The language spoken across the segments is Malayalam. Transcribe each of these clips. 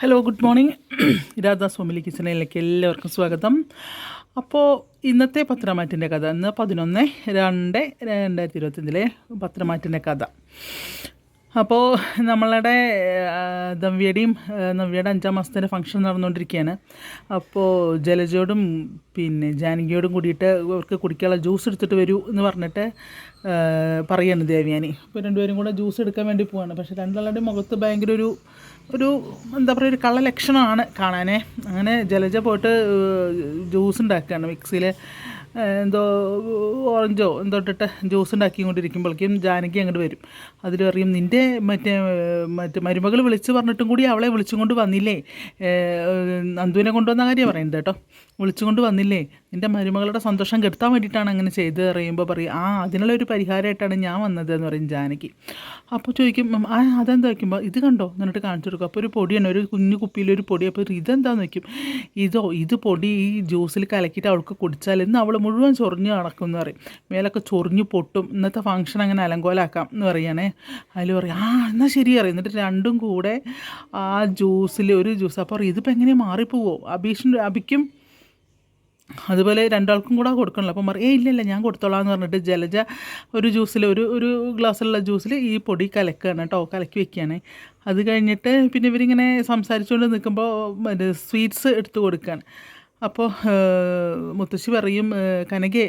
ഹലോ ഗുഡ് മോർണിംഗ് രാധാ സ്വാമിലി കിച്ചണിലേക്ക് എല്ലാവർക്കും സ്വാഗതം. അപ്പോൾ ഇന്നത്തെ പത്രമാറ്റിന്റെ കഥ. ഇന്ന് പതിനൊന്ന് രണ്ട് രണ്ടായിരത്തി ഇരുപത്തിയഞ്ചിലെ പത്രമാറ്റിന്റെ കഥ. അപ്പോൾ നമ്മളുടെ ദവ്യയുടെയും നവ്യയുടെ അഞ്ചാം മാസത്തിന്റെ ഫംഗ്ഷൻ നടന്നുകൊണ്ടിരിക്കുകയാണ്. അപ്പോൾ ജലജയോടും പിന്നെ ജാനകിയോടും കൂടിയിട്ട് അവർക്ക് കുടിക്കാനുള്ള ജ്യൂസ് എടുത്തിട്ട് വരൂ എന്ന് പറഞ്ഞിട്ട് പറയാണ് ദേവയാനി. അപ്പോൾ രണ്ടുപേരും കൂടെ ജ്യൂസ് എടുക്കാൻ വേണ്ടി പോവാണ്. പക്ഷേ രണ്ടാളുടെയും മുഖത്ത് ഭയങ്കര ഒരു ഒരു എന്താ പറയുക ഒരു കള്ള ലക്ഷണമാണ് കാണാനേ. അങ്ങനെ ജലജ പോയിട്ട് ജ്യൂസ് ഉണ്ടാക്കുകയാണ് മിക്സിയിൽ എന്തോ ഓറഞ്ചോ എന്തോ ഇട്ടിട്ട് ജ്യൂസ് ഉണ്ടാക്കി കൊണ്ടിരിക്കുമ്പോഴേക്കും ജാനകി അങ്ങോട്ട് വരും. അതിൽ പറയും നിന്റെ മറ്റേ മറ്റേ മരുമകൾ വിളിച്ച് പറഞ്ഞിട്ടും കൂടി അവളെ വിളിച്ചും കൊണ്ട് വന്നില്ലേ? നന്ദുവിനെ കൊണ്ടുവന്ന കാര്യം പറയുന്നത് കേട്ടോ. വിളിച്ചുകൊണ്ട് വന്നില്ലേ? നിന്റെ മരുമകളുടെ സന്തോഷം കെടുത്താൻ വേണ്ടിയിട്ടാണ് അങ്ങനെ ചെയ്ത് പറയുമ്പോൾ പറയും ആ അതിനുള്ള ഒരു പരിഹാരമായിട്ടാണ് ഞാൻ വന്നത് എന്ന് പറയും ജാനകി. അപ്പോൾ ചോദിക്കും ആ അതെന്താ? വയ്ക്കുമ്പോൾ ഇത് കണ്ടോ? എന്നിട്ട് കാണിച്ചു കൊടുക്കും. അപ്പോൾ ഒരു പൊടിയാണ് ഒരു കുഞ്ഞു കുപ്പിയിലൊരു പൊടി. അപ്പോൾ ഇതെന്താന്ന് വയ്ക്കും ഇതോ ഇത് പൊടി ഈ ജ്യൂസിൽ കലക്കിയിട്ട് അവൾക്ക് കുടിച്ചാൽ ഇന്ന് അവൾ മുഴുവൻ ചൊറിഞ്ഞ് നടക്കും എന്ന് പറയും. മേലൊക്കെ ചൊറിഞ്ഞ് പൊട്ടും. ഇന്നത്തെ ഫംഗ്ഷൻ അങ്ങനെ അലങ്കോലാക്കാം എന്ന് പറയുകയാണേ അതിൽ പറയും ആ എന്നാൽ ശരി അറിയാം എന്നിട്ട് രണ്ടും കൂടെ ആ ജ്യൂസിൽ ഒരു ജ്യൂസ്. അപ്പോൾ ഇതിപ്പോൾ എങ്ങനെ മാറിപ്പോവോ? അബീഷിന്റെ അഭിക്കും അതുപോലെ രണ്ടാൾക്കും കൂടെ കൊടുക്കണല്ലോ. അപ്പം പറയും ഏ ഇല്ല ഞാൻ കൊടുത്തോളാം എന്ന് പറഞ്ഞിട്ട് ജലജ ഒരു ജ്യൂസിൽ ഒരു ഒരു ഗ്ലാസ്സുള്ള ജ്യൂസിൽ ഈ പൊടി കലക്കുകയാണ് കേട്ടോ കലക്കി വെക്കുകയാണ് അത് കഴിഞ്ഞിട്ട് പിന്നെ ഇവരിങ്ങനെ സംസാരിച്ചുകൊണ്ട് നിൽക്കുമ്പോൾ മറ്റേ സ്വീറ്റ്സ് എടുത്ത് കൊടുക്കുകയാണ് അപ്പോൾ മുത്തശ്ശി പറയും കനകെ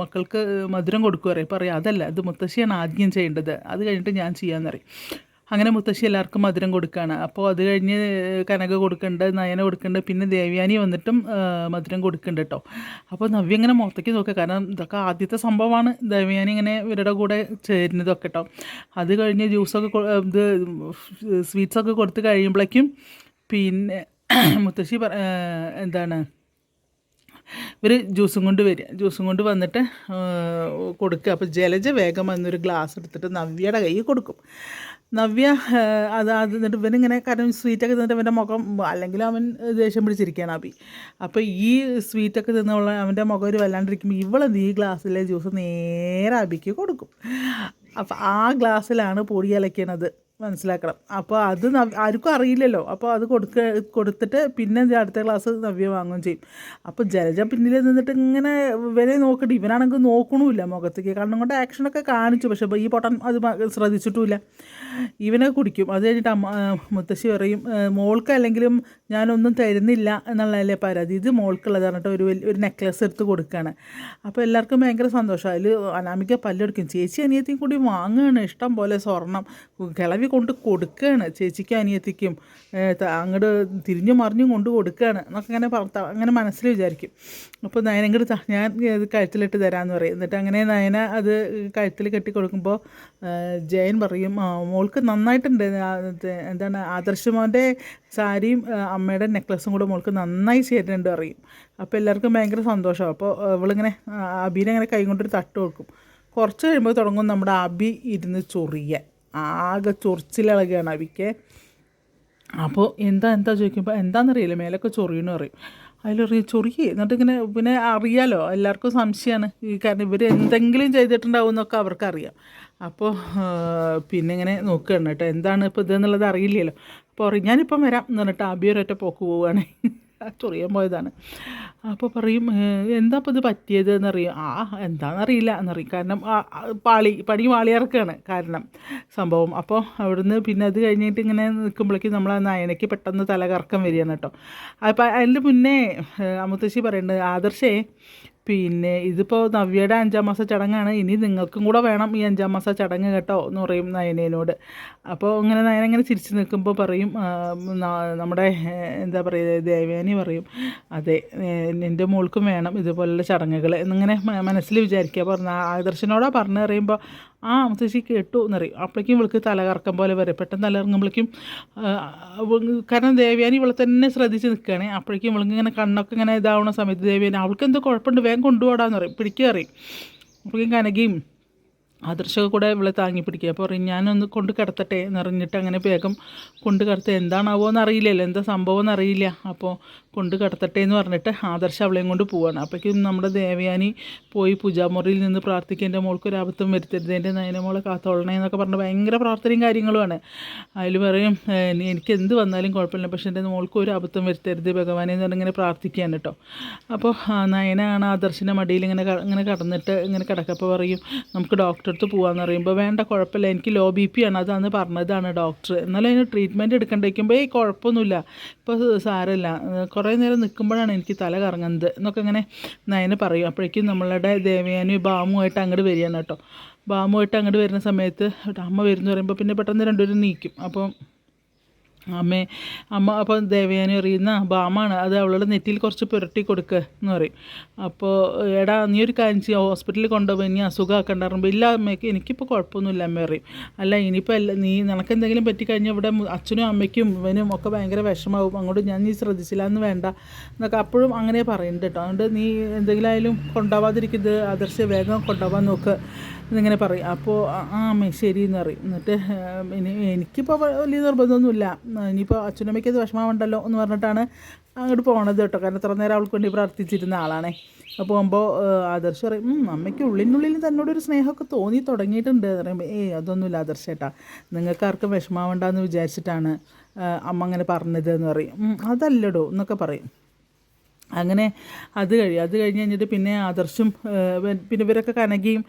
മക്കൾക്ക് മധുരം കൊടുക്കുക പറയും പറയും അതല്ല ഇത് മുത്തശ്ശിയാണ് ആദ്യം ചെയ്യേണ്ടത്. അത് കഴിഞ്ഞിട്ട് ഞാൻ ചെയ്യാമെന്ന് പറയും. അങ്ങനെ മുത്തശ്ശി എല്ലാവർക്കും മധുരം കൊടുക്കുകയാണ് അപ്പോൾ അത് കഴിഞ്ഞ് കനക കൊടുക്കേണ്ട നയന കൊടുക്കേണ്ട പിന്നെ ദേവ്യാനി വന്നിട്ടും മധുരം കൊടുക്കുന്നുണ്ട് കേട്ടോ അപ്പോൾ നവ്യ ഇങ്ങനെ മുഖത്തേക്ക് നോക്കുക. കാരണം ഇതൊക്കെ ആദ്യത്തെ സംഭവമാണ് ദേവ്യാനി ഇങ്ങനെ ഇവരുടെ കൂടെ ചേരുന്നതൊക്കെ കേട്ടോ അത് കഴിഞ്ഞ് ജ്യൂസൊക്കെ ഇത് സ്വീറ്റ്സൊക്കെ കൊടുത്ത് കഴിയുമ്പോഴേക്കും പിന്നെ മുത്തശ്ശി എന്താണ് ഇവർ ജ്യൂസും കൊണ്ട് വരിക. ജ്യൂസും കൊണ്ട് വന്നിട്ട് കൊടുക്കുക. അപ്പോൾ ജലജ വേഗം വന്നൊരു ഗ്ലാസ് എടുത്തിട്ട് നവ്യയുടെ കയ്യിൽ കൊടുക്കും. നവ്യ അത് അത് എന്നിട്ട് ഇവനിങ്ങനെ കാരണം സ്വീറ്റൊക്കെ തിന്നിട്ട് അവന്റെ മുഖം അല്ലെങ്കിൽ അവൻ ദേഷ്യം പിടിച്ചിരിക്കുകയാണ് അബി അപ്പോൾ ഈ സ്വീറ്റൊക്കെ തിന്നുള്ള അവന്റെ മുഖം ഒരു വല്ലാണ്ടിരിക്കുമ്പോൾ ഇവളെന്ത് ഈ ഗ്ലാസ്സിലെ ജ്യൂസ് നേരെ അബിക്ക് കൊടുക്കും. അപ്പോൾ ആ ഗ്ലാസ്സിലാണ് പൊടി അലക്കണത്. മനസ്സിലാക്കണം. അപ്പോൾ അത് ആർക്കും അറിയില്ലല്ലോ. അപ്പോൾ അത് കൊടുക്ക കൊടുത്തിട്ട് പിന്നെ അടുത്ത ക്ലാസ് നവ്യ വാങ്ങുകയും ചെയ്യും. അപ്പോൾ ജലജ പിന്നിൽ നിന്നിട്ട് ഇങ്ങനെ ഇവരെ നോക്കട്ടെ. ഇവനാണെങ്കിൽ നോക്കണമില്ല മുഖത്തേക്ക്. കാരണം കൊണ്ട് ആക്ഷനൊക്കെ കാണിച്ചു. പക്ഷേ ഈ പൊട്ടൻ അത് ശ്രദ്ധിച്ചിട്ടുമില്ല. ഇവനെ കുടിക്കും. അത് കഴിഞ്ഞിട്ട് അമ്മ മുത്തശ്ശി പറയും "ഏ, മോൾക്ക് അല്ലെങ്കിലും ഞാനൊന്നും തരുന്നില്ല എന്നുള്ളതല്ലേ പരാതി. ഇത് മോൾക്കുള്ളത് പറഞ്ഞിട്ട് ഒരു ഒരു നെക്ലസ് എടുത്ത് കൊടുക്കുകയാണ് അപ്പോൾ എല്ലാവർക്കും ഭയങ്കര സന്തോഷം. അതിൽ അനാമിക പല്ലെടുക്കും. ചേച്ചി അനിയത്തിയും കൂടി വാങ്ങുകയാണ്. ഇഷ്ടം പോലെ സ്വർണം. കിളവി കൊണ്ട് കൊടുക്കുകയാണ് ചേച്ചിക്കും അനിയത്തിക്കും അങ്ങോട്ട് തിരിഞ്ഞു മറിഞ്ഞും കൊണ്ട് കൊടുക്കുകയാണ് എന്നൊക്കെ അങ്ങനെ അങ്ങനെ മനസ്സിൽ വിചാരിക്കും. അപ്പോൾ നയന ഇങ്ങോട്ട് ഞാൻ ഇത് കഴുത്തിലിട്ട് തരാമെന്ന് പറയും. എന്നിട്ട് അങ്ങനെ നയന അത് കഴുത്തിൽ കെട്ടി കൊടുക്കുമ്പോൾ ജയൻ പറയും മോൾക്ക് നന്നായിട്ടുണ്ട്. എന്താണ് ആദർശമോന്റെ സാരിയും അമ്മയുടെ നെക്ലസും കൂടെ മോൾക്ക് നന്നായി ചേരുന്നുണ്ട് പറയും. അപ്പോൾ എല്ലാവർക്കും ഭയങ്കര സന്തോഷമാണ് അപ്പോൾ ഇവളിങ്ങനെ ആ, അബീനെ ഇങ്ങനെ കൈ കൊണ്ടൊരു തട്ട് കൊടുക്കും. കുറച്ച് കഴിയുമ്പോൾ തുടങ്ങും നമ്മുടെ അബി ഇരുന്ന് ചൊറിയാൻ. ആകെ ചൊറിച്ചിലിളകുകയാണ് അവിക്ക്. അപ്പോൾ എന്താ എന്താ ചോദിക്കുമ്പോൾ എന്താണെന്നറിയില്ല മേലൊക്കെ ചൊറിയെന്ന് പറയും. അതിലറിയ ചൊറിയേ. എന്നിട്ട് ഇങ്ങനെ പിന്നെ അറിയാലോ എല്ലാവർക്കും സംശയമാണ് ഈ കാരണം ഇവർ എന്തെങ്കിലും ചെയ്തിട്ടുണ്ടാവും എന്നൊക്കെ അവർക്കറിയാം അപ്പോൾ പിന്നെ ഇങ്ങനെ നോക്കുകയാണ് കേട്ടോ. എന്താണ് ഇപ്പോൾ ഇതെന്നുള്ളത് അറിയില്ലല്ലോ. അപ്പോൾ പറയും ഞാനിപ്പം വരാം എന്ന് പറഞ്ഞിട്ട് ആബിയൊരൊറ്റ പോക്ക് പോവുകയാണ് ചൊറിയാൻ പോയതാണ് അപ്പോൾ പറയും "ഏഹ്, എന്താ ഇപ്പോൾ ഇത് പറ്റിയത്? എന്നറിയും. ആ എന്താണെന്നറിയില്ല എന്നറിയും. കാരണം പാളി പണി പാളിയിറക്കാണ് കാരണം സംഭവം. അപ്പോൾ അവിടുന്ന് പിന്നെ അത് കഴിഞ്ഞിട്ട് ഇങ്ങനെ നിൽക്കുമ്പോഴേക്കും നമ്മൾ ആ നയനയ്ക്ക് പെട്ടെന്ന് തലകറക്കം വരികയാണ് കേട്ടോ. അപ്പോൾ അതിന്റെ മുന്നേ അമുത്തശ്ശി പറയുന്നുണ്ട് ആദർശേ പിന്നെ ഇതിപ്പോൾ നവ്യയുടെ അഞ്ചാം മാസ ചടങ്ങാണ്. ഇനി നിങ്ങൾക്കും കൂടെ വേണം ഈ അഞ്ചാം മാസ ചടങ്ങ് കേട്ടോ എന്ന് പറയും നയനേനോട്. അപ്പോൾ ഇങ്ങനെ നയന ഇങ്ങനെ ചിരിച്ച് നിൽക്കുമ്പോൾ പറയും നമ്മുടെ എന്താ പറയുക ദേവേനി പറയും അതെ എന്റെ മോൾക്കും വേണം ഇതുപോലുള്ള ചടങ്ങുകൾ എന്നിങ്ങനെ മനസ്സിൽ വിചാരിക്കുക. പറഞ്ഞ ആദർശനോടാ പറഞ്ഞു പറയുമ്പോൾ ആ മുത്തശ്ശി കേട്ടു എന്നറിയും അപ്പോഴേക്കും ഇവൾക്ക് തലകറക്കം പോലെ വരും. പെട്ടെന്ന് തലകറങ്ങുമ്പോഴേക്കും കാരണം ദേവ്യാനി ഇവളെ തന്നെ ശ്രദ്ധിച്ച് നിൽക്കുകയാണ് അപ്പോഴേക്കും ഇവൾക്ക് ഇങ്ങനെ കണ്ണൊക്കെ ഇങ്ങനെ ഇതാവുന്ന സമയത്ത് ദേവ്യാനി അവൾക്ക് എന്തോ കുഴപ്പമുണ്ട് വേഗം കൊണ്ടുപോടാന്ന് പറയും. പിടിക്കുക അറിയും അപ്പോഴേക്കും കനകയും ആദർശമൊക്കെ കൂടെ ഇവളെ താങ്ങി പിടിക്കുക. അപ്പോൾ പറയും ഞാനൊന്ന് കൊണ്ട് കിടത്തട്ടെ എന്ന് പറഞ്ഞിട്ട് അങ്ങനെ വേഗം കൊണ്ട് കിടത്ത. എന്താണാവോ എന്ന് അറിയില്ലല്ലോ എന്താ സംഭവം എന്ന് അറിയില്ല അപ്പോൾ കൊണ്ട് കിടത്തട്ടെ എന്ന് പറഞ്ഞിട്ട് ആദർശ അവളെയും കൊണ്ട് പോവാണ്. അപ്പോഴേക്കും നമ്മുടെ ദേവയാനി പോയി പൂജാമുറിയിൽ നിന്ന് പ്രാർത്ഥിക്കുക എന്റെ മോൾക്ക് ഒരു അബദ്ധം വരുത്തരുത്. എന്റെ നയനമോളെ കാത്തോളണേ എന്നൊക്കെ പറഞ്ഞ് ഭയങ്കര പ്രാർത്ഥനയും കാര്യങ്ങളുമാണ്. അതിൽ പറയും എനിക്ക് എന്ത് വന്നാലും കുഴപ്പമില്ല. പക്ഷേ എന്റെ മോൾക്ക് ഒരു അബദ്ധം വരുത്തരുത് ഭഗവാനെ എന്ന് ഇങ്ങനെ പ്രാർത്ഥിക്കുകയാണ് കേട്ടോ. അപ്പോൾ നയനാണ് ആദർശിന്റെ മടിയിൽ ഇങ്ങനെ ഇങ്ങനെ കടന്നിട്ട് ഇങ്ങനെ കിടക്കപ്പോൾ പറയും നമുക്ക് ഡോക്ടറെ അടുത്ത് പോകാമെന്ന് പറയുമ്പോൾ വേണ്ട കുഴപ്പമില്ല. എനിക്ക് ലോ ബി പി ആണ്. അതാണ് പറഞ്ഞതാണ് ഡോക്ടർ എന്നാലും അതിന് ട്രീറ്റ്മെന്റ് എടുക്കേണ്ടിരിക്കുമ്പോൾ ഈ കുഴപ്പമൊന്നുമില്ല. ഇപ്പോൾ സാരമില്ല. കുറേ നേരം നിൽക്കുമ്പോഴാണ് എനിക്ക് തല കറങ്ങുന്നത്. എന്നൊക്കെ ഇങ്ങനെ നയന് പറയും. അപ്പോഴേക്കും നമ്മളുടെ ദേവയാനി ബാമുമായിട്ട് അങ്ങോട്ട് വരികയാണ് കേട്ടോ. ബാമുമായിട്ട് അങ്ങോട്ട് വരുന്ന സമയത്ത് അമ്മ വരുന്നു പറയുമ്പോൾ പിന്നെ പെട്ടെന്ന് രണ്ടുപേരും നീക്കും. അപ്പോൾ അമ്മേ അമ്മ അപ്പോൾ ദേവയാനി അറിയുന്ന ബാമാണ്. അത് അവളുടെ നെറ്റിയിൽ കുറച്ച് പുരട്ടി കൊടുക്കുക എന്ന് പറയും. അപ്പോൾ എടാ നീ ഒരു കാര്യം ചെയ്യുക ഹോസ്പിറ്റലിൽ കൊണ്ടുപോയി ഇനി അസുഖമാക്കണ്ട പറയുമ്പോൾ ഇല്ല അമ്മയ്ക്ക് എനിക്കിപ്പോൾ കുഴപ്പമൊന്നുമില്ല അമ്മ പറയും. അല്ല ഇനിയിപ്പോൾ അല്ല നീ നിനക്ക് എന്തെങ്കിലും പറ്റിക്കഴിഞ്ഞാൽ ഇവിടെ അച്ഛനും അമ്മയ്ക്കും ഇവനും ഒക്കെ ഭയങ്കര വിഷമാവും. അങ്ങോട്ട് ഞാൻ നീ ശ്രദ്ധിച്ചില്ല എന്ന് വേണ്ട എന്നൊക്കെ അപ്പോഴും അങ്ങനെ പറയുന്നുണ്ട് കേട്ടോ. അതുകൊണ്ട് നീ എന്തെങ്കിലും ആയാലും കൊണ്ടുപോവാതിരിക്കുന്നത് ആദർശ വേഗം കൊണ്ടുപോകാൻ നോക്ക്. എന്നിങ്ങനെ പറയും. അപ്പോൾ ആ അമ്മ ശരി എന്ന് പറയും. എന്നിട്ട് എനിക്കിപ്പോൾ വലിയ നിർബന്ധമൊന്നുമില്ല. ഇനിയിപ്പോൾ അച്ഛനമ്മയ്ക്ക് അത് വിഷമമുണ്ടല്ലോ എന്ന് പറഞ്ഞിട്ടാണ് അങ്ങോട്ട് പോകണത് കേട്ടോ. കാരണം ഇത്ര നേരം അവൾക്ക് വേണ്ടി പ്രാർത്ഥിച്ചിരുന്ന ആളാണേ. അപ്പോൾ പോകുമ്പോൾ ആദർശ് പറയും "ഉം, അമ്മയ്ക്ക് ഉള്ളിനുള്ളിൽ തന്നോടൊരു സ്നേഹമൊക്കെ തോന്നി തുടങ്ങിയിട്ടുണ്ട്. എന്ന് പറയുമ്പോൾ ഏയ് അതൊന്നുമില്ല ആദർശ് ചേട്ടാ. നിങ്ങൾക്ക് ആർക്കും വിഷമാവണ്ടെന്ന് വിചാരിച്ചിട്ടാണ് അമ്മ അങ്ങനെ പറഞ്ഞത് എന്ന് പറയും. അതല്ലടോ എന്നൊക്കെ പറയും. അങ്ങനെ അത് കഴിയും അത് കഴിഞ്ഞ് കഴിഞ്ഞിട്ട് പിന്നെ ആദർശും പിന്നെ ഇവരൊക്കെ കനകയും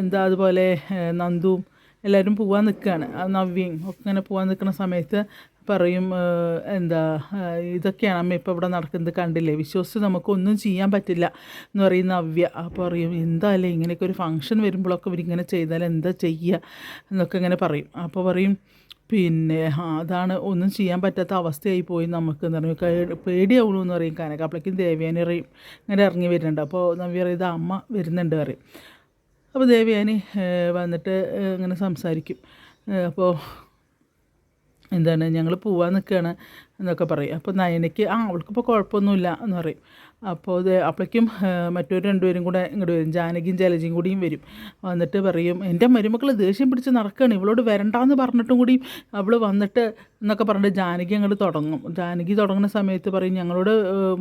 എന്താ അതുപോലെ നന്ദുവും എല്ലാവരും പോവാൻ നിൽക്കുകയാണ്. നവ്യയും ഒക്കെ ഇങ്ങനെ പോവാൻ നിൽക്കുന്ന സമയത്ത് പറയും എന്താ ഇതൊക്കെയാണ് അമ്മ ഇപ്പോൾ ഇവിടെ നടക്കുന്നത് കണ്ടില്ലേ? വിശ്വസിച്ച് നമുക്കൊന്നും ചെയ്യാൻ പറ്റില്ല എന്ന് പറയും നവ്യ. അപ്പോൾ പറയും എന്തായാലും ഇങ്ങനെയൊക്കെ ഒരു ഫംഗ്ഷൻ വരുമ്പോഴൊക്കെ ഇവരിങ്ങനെ ചെയ്താൽ എന്താ ചെയ്യുക എന്നൊക്കെ ഇങ്ങനെ പറയും. അപ്പോൾ പറയും പിന്നെ അതാണ് ഒന്നും ചെയ്യാൻ പറ്റാത്ത അവസ്ഥയായി പോയി നമുക്ക് എന്ന് പറഞ്ഞാൽ പേടിയാവുള്ളൂ എന്ന് പറയും കനക. അപ്പോഴേക്കും ദേവിയാനി പറയും ഇങ്ങനെ ഇറങ്ങി വരുന്നുണ്ട് അപ്പോൾ നവ്യ പറയും അമ്മ വരുന്നുണ്ട് പറയും. അപ്പോൾ ദേവ്യാനി വന്നിട്ട് ഇങ്ങനെ സംസാരിക്കും. അപ്പോൾ എന്താണ് ഞങ്ങൾ പോവാൻ നിൽക്കുകയാണ് എന്നൊക്കെ പറയും. അപ്പോൾ നയനയ്ക്ക് ആ അവൾക്കിപ്പോൾ കുഴപ്പമൊന്നുമില്ല എന്ന് പറയും. അപ്പോൾ ഇത് അപ്പോഴേക്കും മറ്റൊരു രണ്ടുപേരും കൂടെ ഇങ്ങോട്ട് വരും. ജാനകിയും ജലജയും കൂടിയും വരും. വന്നിട്ട് പറയും എന്റെ മരുമക്കൾ ദേഷ്യം പിടിച്ച് നടക്കുകയാണ് ഇവളോട് വരണ്ടാന്ന് പറഞ്ഞിട്ടും കൂടി അവൾ വന്നിട്ട് എന്നൊക്കെ പറഞ്ഞിട്ട് ജാനകി അങ്ങോട്ട് തുടങ്ങും. ജാനകി തുടങ്ങുന്ന സമയത്ത് പറയും ഞങ്ങളോട്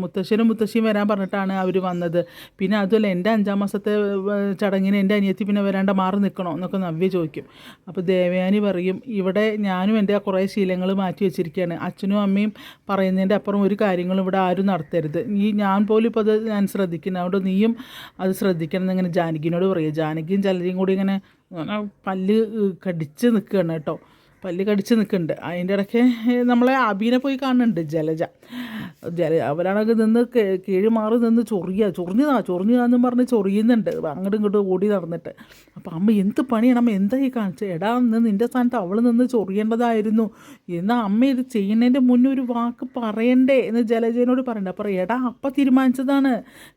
മുത്തശ്ശനും മുത്തശ്ശിയും വരാൻ പറഞ്ഞിട്ടാണ് അവർ വന്നത്. പിന്നെ അതുമല്ല എന്റെ അഞ്ചാം മാസത്തെ ചടങ്ങിന് എന്റെ അനിയത്തി പിന്നെ വരാണ്ട് മാറി നിൽക്കണോ എന്നൊക്കെ നവ്യ ചോദിക്കും. അപ്പോൾ ദേവയാനി പറയും ഇവിടെ ഞാനും എന്റെ കുറേ ശീലങ്ങൾ മാറ്റി വെച്ചിരിക്കുകയാണ് അച്ഛനും അമ്മയും പറയുന്നതിന്റെ അപ്പുറം ഒരു കാര്യങ്ങളും ഇവിടെ ആരും നടത്തരുത്. ഈ ഞാൻ പോലും ഇപ്പോൾ അത് ഞാൻ ശ്രദ്ധിക്കുന്നത് അതുകൊണ്ട് നീയും അത് ശ്രദ്ധിക്കണം എന്നിങ്ങനെ ജാനകിനോട് പറയും. ജാനകിയും ചിലരെയും കൂടി ഇങ്ങനെ പല്ല് കടിച്ച് നിൽക്കുകയാണ് കേട്ടോ. പല്ല് കടിച്ച് നിൽക്കുന്നുണ്ട് അതിന്റെ ഇടയ്ക്ക് നമ്മളെ അബീനെ പോയി കാണുന്നുണ്ട് ജലജ. ജല അവരാണെങ്കിൽ നിന്ന് കീഴ് മാറി നിന്ന് ചൊറിയുക ചൊറിഞ്ഞതാ ചൊറിഞ്ഞതാന്നും പറഞ്ഞ് ചൊറിയുന്നുണ്ട്. അങ്ങോട്ടും ഇങ്ങോട്ടും ഓടി നടന്നിട്ട്. അപ്പം അമ്മ എന്ത് പണിയാണ്? അമ്മ എന്താ ഈ കാണിച്ചത് എടാ നിന്ന് നിന്റെ സ്ഥാനത്ത് അവൾ നിന്ന് ചൊറിയേണ്ടതായിരുന്നു. എന്നാൽ അമ്മ ഇത് ചെയ്യുന്നതിന്റെ മുന്നേ ഒരു വാക്ക് പറയണ്ടേ എന്ന് ജലജേനോട് പറയണ്ട. അപ്പം എടാ അപ്പം തീരുമാനിച്ചതാണ്.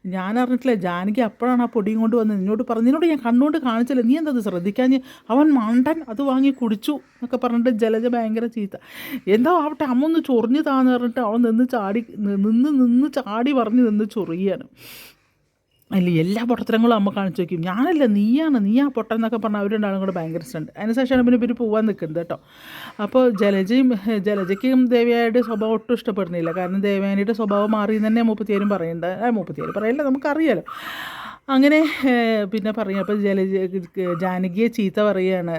ഞാൻ അറിഞ്ഞിട്ടില്ല. ജാനകി അപ്പോഴാണ് ആ പൊടിയും കൊണ്ട് വന്നത് നിന്നോട് പറഞ്ഞു നിന്നോട് ഞാൻ കണ്ണുകൊണ്ട് കാണിച്ചില്ല? നീ എന്താ ശ്രദ്ധിക്കാഞ്ഞ്? അവൻ മണ്ടൻ അത് വാങ്ങി കുടിച്ചു എന്നൊക്കെ പറഞ്ഞിട്ട് ജലജ ഭയങ്കര ചീത്ത. എന്താ ആവട്ടെ അമ്മ ഒന്ന് ചൊറിഞ്ഞു താന്ന് പറഞ്ഞിട്ട് അവൾ നിന്ന് ചാടി നിന്ന് നിന്ന് ചാടി പറഞ്ഞ് നിന്ന് ചൊറിയാണ്. അല്ല എല്ലാ പൊട്ടത്തരങ്ങളും അമ്മ കാണിച്ചു വയ്ക്കും ഞാനല്ല നീയാണ്. നീ ആ പൊട്ടൻ എന്നൊക്കെ പറഞ്ഞാൽ അവരുണ്ടാകും കൂടെ ഭയങ്കര ഇഷ്ടമുണ്ട്. അതിനുശേഷമാണ് പിന്നെ ഇവർ പോവാൻ നിൽക്കുന്നത് കേട്ടോ. അപ്പോൾ ജലജയും ജലജയ്ക്കും ദേവിയായിട്ട് സ്വഭാവം ഒട്ടും ഇഷ്ടപ്പെടുന്നില്ല. കാരണം ദേവയാനിയുടെ സ്വഭാവം മാറി എന്ന് തന്നെ മുപ്പത്തിയേരും ആ പറയില്ല പറയല്ല? നമുക്കറിയാലോ. അങ്ങനെ പിന്നെ പറയുക അപ്പോൾ ജല ജാനകിയെ ചീത്ത പറയുകയാണ്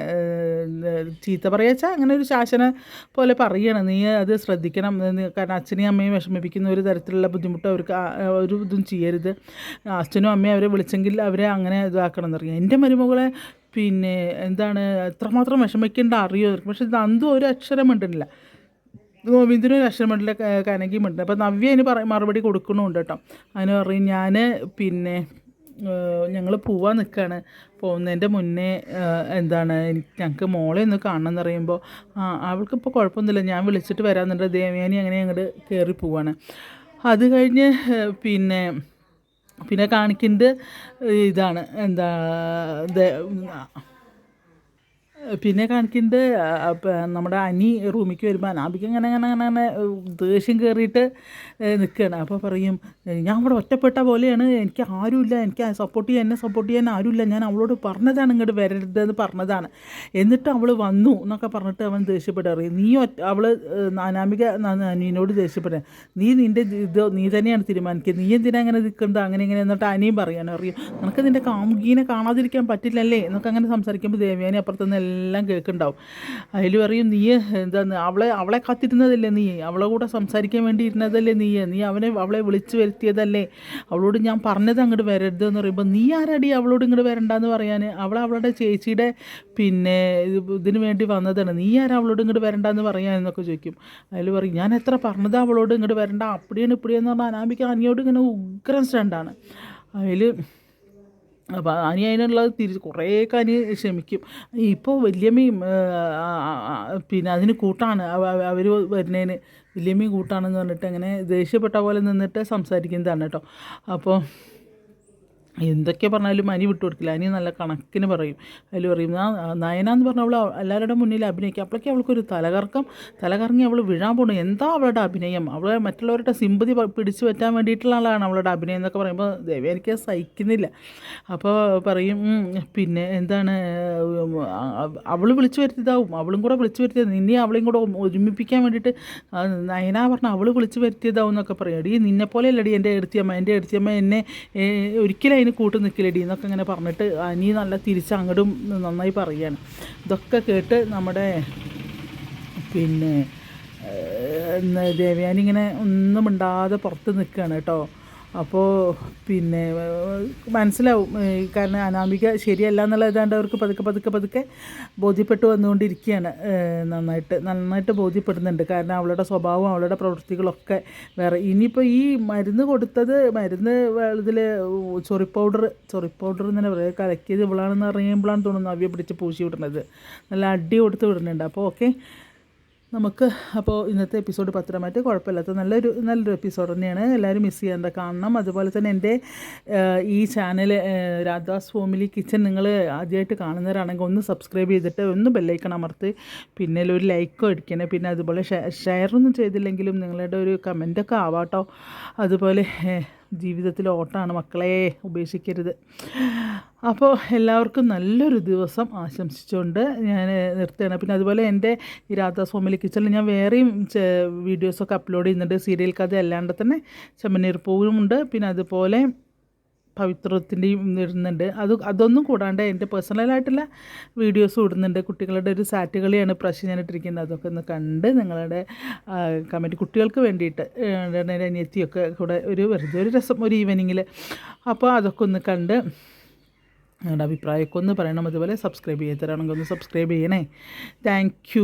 ചീത്ത പറയുക അങ്ങനെ ഒരു ശാസന പോലെ പറയുകയാണ് നീ അത് ശ്രദ്ധിക്കണം. കാരണം അച്ഛനെയും അമ്മയും വിഷമിപ്പിക്കുന്ന ഒരു തരത്തിലുള്ള ബുദ്ധിമുട്ട് അവർക്ക് ഒരു ഇതും ചെയ്യരുത്. അച്ഛനും അമ്മയും അവരെ വിളിച്ചെങ്കിൽ അവരെ അങ്ങനെ ഇതാക്കണം എന്നറിയാം. എന്റെ മരുമകളെ പിന്നെ എന്താണ് എത്രമാത്രം വിഷമിക്കേണ്ട അറിയോ പക്ഷെ നന്ദു ഒരു അക്ഷരം മിണ്ടുന്നില്ല. ഗോവിന്ദനും ഒരു അക്ഷരം മിണ്ടില്ല ക- കനകയും അപ്പോൾ നവ്യ അതിന് പറ മറുപടി കൊടുക്കണമുണ്ട് കേട്ടോ. അതിന് പറയും ഞാൻ പിന്നെ ഞങ്ങൾ പോവാൻ നിൽക്കുകയാണ് പോകുന്നതിന്റെ മുന്നേ എന്താണ് ഞങ്ങൾക്ക് മോളെ ഒന്ന് കാണണം എന്ന് പറയുമ്പോൾ ആ അവൾക്കിപ്പോൾ കുഴപ്പമൊന്നുമില്ല ഞാൻ വിളിച്ചിട്ട് വരാമെന്നുണ്ട് ദേവയാനി അങ്ങനെ അങ്ങോട്ട് കയറി പോവാണ്. അത് കഴിഞ്ഞ് പിന്നെ പിന്നെ കാണിക്കേണ്ട ഇതാണ്. എന്താ പിന്നെ കാണിക്കുന്നത് നമ്മുടെ അനി റൂമിക്ക് വരുമ്പോൾ അനാബിക്ക് അങ്ങനെ അങ്ങനെ അങ്ങനെ അങ്ങനെ ദേഷ്യം കയറിയിട്ട് നിൽക്കുകയാണ് അപ്പോൾ പറയും ഞാൻ ഇവിടെ ഒറ്റപ്പെട്ട പോലെയാണ്. എനിക്ക് ആരുമില്ല. എനിക്ക് സപ്പോർട്ട് ചെയ്യാൻ എന്നെ സപ്പോർട്ട് ചെയ്യാൻ ആരുമില്ല. ഞാൻ അവളോട് പറഞ്ഞതാണ് ഇങ്ങോട്ട് വരരുതെന്ന് പറഞ്ഞതാണ്. എന്നിട്ട് അവൾ വന്നു എന്നൊക്കെ പറഞ്ഞിട്ട് അവൻ ദേഷ്യപ്പെട്ട് അറിയും നീ അവൾ അനാമിക അനിയനോട് ദേഷ്യപ്പെടുക നീ നിന്റെ ഇത് നീ തന്നെയാണ് തീരുമാനിക്കുക. നീ എന്തിനാ അങ്ങനെ നിൽക്കുന്നത് അങ്ങനെ ഇങ്ങനെ എന്നിട്ട് അനിയും പറയാൻ അറിയും നിനക്ക് നിന്റെ കാമുകീനെ കാണാതിരിക്കാൻ പറ്റില്ലല്ലേ? എന്നൊക്കെ അങ്ങനെ സംസാരിക്കുമ്പോൾ ദേവയാനി അപ്പുറത്തുനിന്ന് എല്ലാം കേൾക്കുന്നുണ്ടാവും. അതിൽ പറയും നീ എന്താണ്? അവളെ അവളെ കാത്തിരുന്നതല്ലേ നീ? അവളെ കൂടെ സംസാരിക്കാൻ വേണ്ടി ഇരുന്നതല്ലേ നീ? നീ അവനെ അവളെ വിളിച്ചു വരുത്തിയതല്ലേ? അവളോട് ഞാൻ പറഞ്ഞത് അങ്ങോട്ട് വരരുത് എന്ന് പറയുമ്പോൾ നീ ആരടി അവളോട് ഇങ്ങോട്ട് വരണ്ടെന്ന് പറയാൻ അവൾ അവളുടെ ചേച്ചിയുടെ പിന്നെ ഇത് ഇതിന് വേണ്ടി വന്നതാണ്. നീ ആരാ അവളോട് ഇങ്ങോട്ട് വരണ്ടെന്ന് പറയാൻ എന്നൊക്കെ ചോദിക്കും. അതിൽ പറയും ഞാൻ എത്ര പറഞ്ഞത് അവളോട് ഇങ്ങോട്ട് വരണ്ട? അപ്പടിയാണ് ഇപ്പടിയെന്ന് പറഞ്ഞാൽ അനാമിക്ക് അനിയോട് ഇങ്ങനെ ഉഗ്രം സ്റ്റാൻഡാണ് അതിൽ അപ്പോൾ അനി അതിനുള്ളത് തിരിച്ച് കുറേയൊക്കെ അനി ക്ഷമിക്കും. ഇപ്പോൾ വല്യമ്മയും പിന്നെ അതിന് കൂട്ടാണ്. അവർ വരുന്നതിന് വല്യമ്മയും കൂട്ടാണെന്ന് പറഞ്ഞിട്ട് അങ്ങനെ ദേഷ്യപ്പെട്ട പോലെ നിന്നിട്ട് സംസാരിക്കുന്നതാണ് കേട്ടോ. അപ്പോൾ എന്തൊക്കെ പറഞ്ഞാലും അനി വിട്ടു കൊടുക്കില്ല. അനി നല്ല കണക്കിന് പറയും. അതിൽ പറയും "ആ, നയന എന്ന് പറഞ്ഞാൽ അവൾ എല്ലാവരുടെ മുന്നിൽ അഭിനയിക്കും. അപ്പോഴേക്കും അവൾക്കൊരു തലകർക്കം തലകറങ്ങി അവൾ വീഴാൻ പോണു. എന്താ അവളുടെ അഭിനയം? അവളെ മറ്റുള്ളവരുടെ സിമ്പതി പിടിച്ചു പറ്റാൻ വേണ്ടിയിട്ടുള്ള ആളാണ് അവളുടെ അഭിനയം എന്നൊക്കെ പറയുമ്പോൾ ദേവി എനിക്ക് സഹിക്കുന്നില്ല. അപ്പോൾ പറയും പിന്നെ എന്താണ് അവൾ വിളിച്ചു വരുത്തിയതാവും. അവളും കൂടെ വിളിച്ചു വരുത്തിയത് നിന്നെ അവളെയും കൂടെ ഒരുമിപ്പിക്കാൻ വേണ്ടിയിട്ട് നയന പറഞ്ഞ അവൾ വിളിച്ചു വരുത്തിയതാവും എന്നൊക്കെ പറയും. അടി നിന്നെ പോലെ അല്ലടി എന്റെ എടുത്തിയമ്മ. എന്റെ എടുത്തിയമ്മ എന്നെ ഒരിക്കലും അതിന് കൂട്ട് നിൽക്കില്ലടി എന്നൊക്കെ ഇങ്ങനെ പറഞ്ഞിട്ട് അനി നല്ല തിരിച്ച് അങ്ങോട്ടും നന്നായി പറയുകയാണ് ഇതൊക്കെ കേട്ട് നമ്മുടെ പിന്നെ ദേവയാനി ഇങ്ങനെ ഒന്നും മിണ്ടാതെ പുറത്ത് നിൽക്കുകയാണ് കേട്ടോ. അപ്പോൾ പിന്നെ മനസ്സിലാവും. കാരണം അനാമിക ശരിയല്ല എന്നുള്ള അവർക്ക് പതുക്കെ പതുക്കെ പതുക്കെ ബോധ്യപ്പെട്ടു വന്നുകൊണ്ടിരിക്കുകയാണ്. നന്നായിട്ട് നന്നായിട്ട് ബോധ്യപ്പെടുന്നുണ്ട്. കാരണം അവളുടെ സ്വഭാവം അവളുടെ പ്രവൃത്തികളൊക്കെ വേറെ. ഇനിയിപ്പോൾ ഈ മരുന്ന് കൊടുത്തത് മരുന്ന് ഇതിൽ ചൊറി പൗഡർ ചൊറി പൗഡർ തന്നെ പറയുക കലക്കിയത് ഇവളാണെന്ന് അറിയുമ്പോഴാണ് തോന്നുന്നു അവയെ പിടിച്ച് പൂശി വിടുന്നത്. നല്ല അടി കൊടുത്ത് വിടുന്നുണ്ട്. അപ്പോൾ ഓക്കെ. നമുക്ക് അപ്പോൾ ഇന്നത്തെ എപ്പിസോഡ് പത്രമായിട്ട് കുഴപ്പമില്ലാത്ത നല്ലൊരു നല്ലൊരു എപ്പിസോഡ് തന്നെയാണ്. എല്ലാവരും മിസ് ചെയ്യാണ്ട് കാണണം. അതുപോലെ തന്നെ എന്റെ ഈ ചാനൽ രാധാസ് ഫാമിലി കിച്ചൺ നിങ്ങൾ ആദ്യമായിട്ട് കാണുന്നവരാണെങ്കിൽ ഒന്ന് സബ്സ്ക്രൈബ് ചെയ്തിട്ട് ഒന്ന് ബെല്ലൈക്കൺ അമർത്ത് പിന്നെ ഒരു ലൈക്കോ അടിക്കണേ. പിന്നെ അതുപോലെ ഷെയർ ഒന്നും ചെയ്തില്ലെങ്കിലും നിങ്ങളുടെ ഒരു കമന്റൊക്കെ ആവാട്ടോ. അതുപോലെ ജീവിതത്തിൽ ഓട്ടമാണ് മക്കളെ ഉപേക്ഷിക്കരുത്. അപ്പോൾ എല്ലാവർക്കും നല്ലൊരു ദിവസം ആശംസിച്ചുകൊണ്ട് ഞാൻ നിർത്തുകയാണ്. പിന്നെ അതുപോലെ എന്റെ ഈ രാധാസ്വാമിലി കിച്ചണിൽ ഞാൻ വേറെയും വീഡിയോസൊക്കെ അപ്ലോഡ് ചെയ്യുന്നുണ്ട്. സീരിയൽ കഥ അല്ലാണ്ട് തന്നെ ചെമ്മനീർ പൂവുമുണ്ട്. പിന്നെ അതുപോലെ പവിത്രത്തിന്റെയും ഇടുന്നുണ്ട്. അത് അതൊന്നും കൂടാണ്ട് എന്റെ പേഴ്സണലായിട്ടുള്ള വീഡിയോസും ഇടുന്നുണ്ട്. കുട്ടികളുടെ ഒരു സാറ്റ് കളിയാണ് പ്രാവശ്യം ഞാൻ ഇട്ടിരിക്കുന്നത്. അതൊക്കെ ഒന്ന് കണ്ട് നിങ്ങളുടെ കമന്റ് കുട്ടികൾക്ക് വേണ്ടിയിട്ട് അനിയത്തിയൊക്കെ കൂടെ ഒരു വെറുതെ ഒരു രസം ഒരു ഈവനിങ്ങിൽ അപ്പോൾ അതൊക്കെ ഒന്ന് കണ്ട് നിങ്ങളുടെ അഭിപ്രായമൊക്കെ ഒന്ന് പറയണം. അതുപോലെ സബ്സ്ക്രൈബ് ചെയ്തരാണെങ്കിൽ ഒന്ന് സബ്സ്ക്രൈബ് ചെയ്യണേ. താങ്ക്